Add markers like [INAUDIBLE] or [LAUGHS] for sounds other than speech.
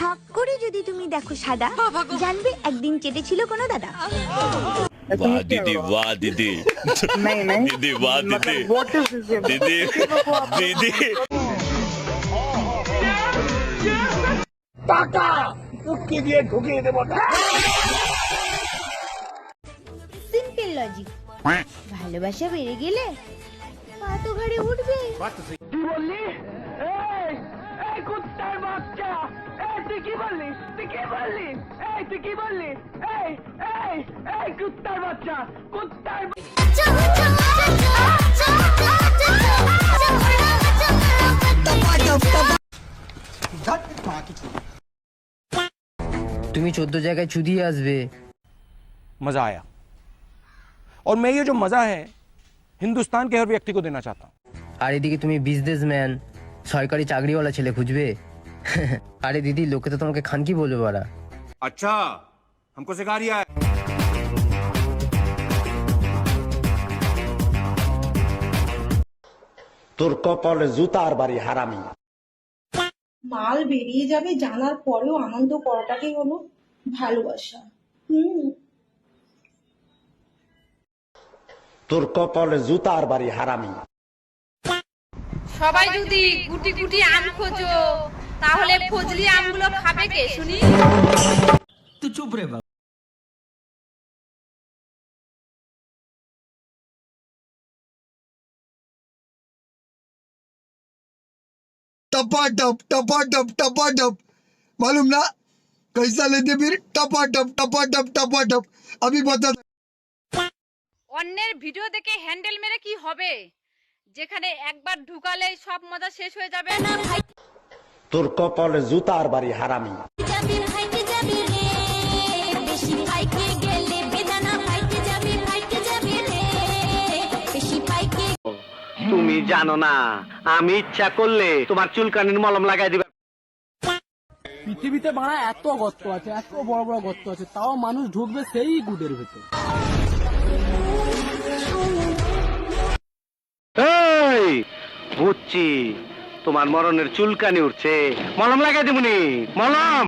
হাক করে যদি তুমি দেখো সাদা জানবে একদিন চেটেছিল কোনো দাদা वाह दीदी वाह दीदी नहीं नहीं दीदी वाह दीदी व्हाट इज दिस दीदी दीदी সিম্পল লজিক ভালোবাসা বেড়ে গেলে পা তো ঘাড়ে উঠবে তুমি চোদ্দ জায়গায় চুদিয়ে আসবে मज़ा आया और मैं ये जो मज़ा है हिंदुस्तान के हर व्यक्ति को देना चाहता हूँ আর এদিকে তুমি বিজনেসম্যান সরকারি চাকরিওয়ালা ছেলে খুঁজবে [LAUGHS] আরে দিদি লোকে তো তোমাকে খানকি বলবে বাড়া अच्छा हमको सिखा रिया है তোর কপালে জুতার বাড়ি হারামি মাল বেরিয়ে যাবে জানার পরেও আনন্দ করাটাকেই হলো ভালোবাসা হুম তোর কপালে জুতার বাড়ি হারামি সবাই যদি গুটি গুটি আম খোঁজো তাহলে ফজলি আমগুলো খাবে কে শুনি टपाटप टपाटप टपाटप मालूम ना कैसा लेते फिर टपाटप टपाटप टपाटप अभी बता অন্যের ভিডিও দেখে হ্যান্ডেল মেরে কি হবে যেখানে একবার ঢুকালেই সব মজা শেষ হয়ে যাবে তোর কপালে জুতার বাড়ি হারামি। তুমি জানো না আমি ইচ্ছা করলে তোমার চুলকানির মলম লাগাই দিবে। পৃথিবীতে বাড়া এত গর্ত আছে এত বড় বড় গর্ত আছে তাও মানুষ ঢুকবে সেই গুডের ভেতর। এই বুঝছি তোমার মরণের চুলকানি উঠছে। মলম লাগাই দিবনি মলম!